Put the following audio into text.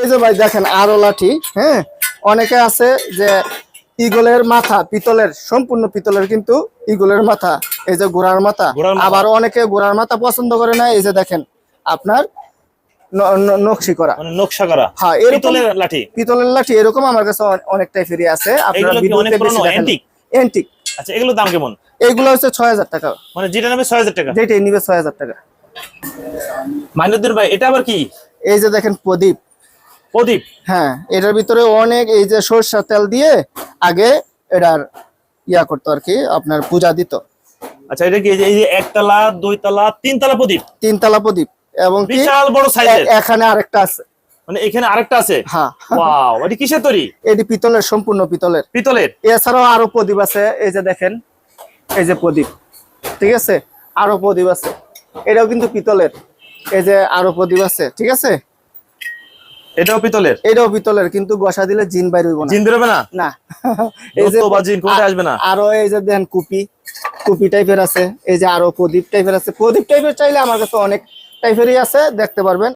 এই যে ভাই দেখেন আরও লাঠি হ্যাঁ? অনেকে আছে যে ইগলের মাথা পিতলের সম্পূর্ণ পিতলের কিন্তু ইগলের মাথা এই যে ঘোড়ার মাথা। আবার অনেকে ঘোড়ার মাথা পছন্দ করে না এই যে দেখেন আপনার নকশি করা। মানে নকশা করা। হ্যাঁ পিতলের লাঠি। পিতলের লাঠি এরকম আমার কাছে অনে- অনেকটাই ফ্রি আছে। আপনারা এগুলো ভিডিওতে বেশি দেখেন antique? আচ্ছা এগুলোর দাম কেমন? এইগুলো হচ্ছে ছয় হাজার টাকা। মানে যেটা নেবে ছয় হাজার টাকা? যেটাই নিবে ছয় হাজার টাকা। মাইনুদ্দিন ভাই এটা আবার কি? এই যে দেখেন প্রদীপ। প্রদীপ হ্যাঁ এটার ভিতরে অনেক এই যে সরষা তেল দিয়ে আগে এটার ইয়া করতো আর কি আপনার পূজা দিত। আচ্ছা এটা কি এই যে- একতলা দুইতলা তিনতলা প্রদীপ? তিনতলা প্রদীপ এবং বিশাল বড় সাইজের এখানে আরেকটা আছে। মানে এখানে আরেকটা আছে? হ্যাঁ। ওয়াও এটি কিসের তৈরি? এটি পিতলের সম্পূর্ণ পিতলের। পিতলের? এছাড়াও আরও প্রদীপ আছে এই যে দেখেন এই যে প্রদীপ ঠিক আছে? আরও প্রদীপ আছে। এটাও কিন্তু পিতলের এই যে আরও প্রদীপ আছে ঠিক আছে? এটাও পিতলের? এটাও পিতলের কিন্তু গসা দিলে জিন বাইর হইব না। জিন বেরোবে না? না। দত্ত বা জিন কোনটা আসবে না? আরও এই যে দেন কুপি কুপি টাইপের আছে এই যে আরও প্রদীপ টাইপের আছে। প্রদীপ টাইপের চাইলে আমার কাছে অনেক টাইপেরই আছে দেখতে পারবেন।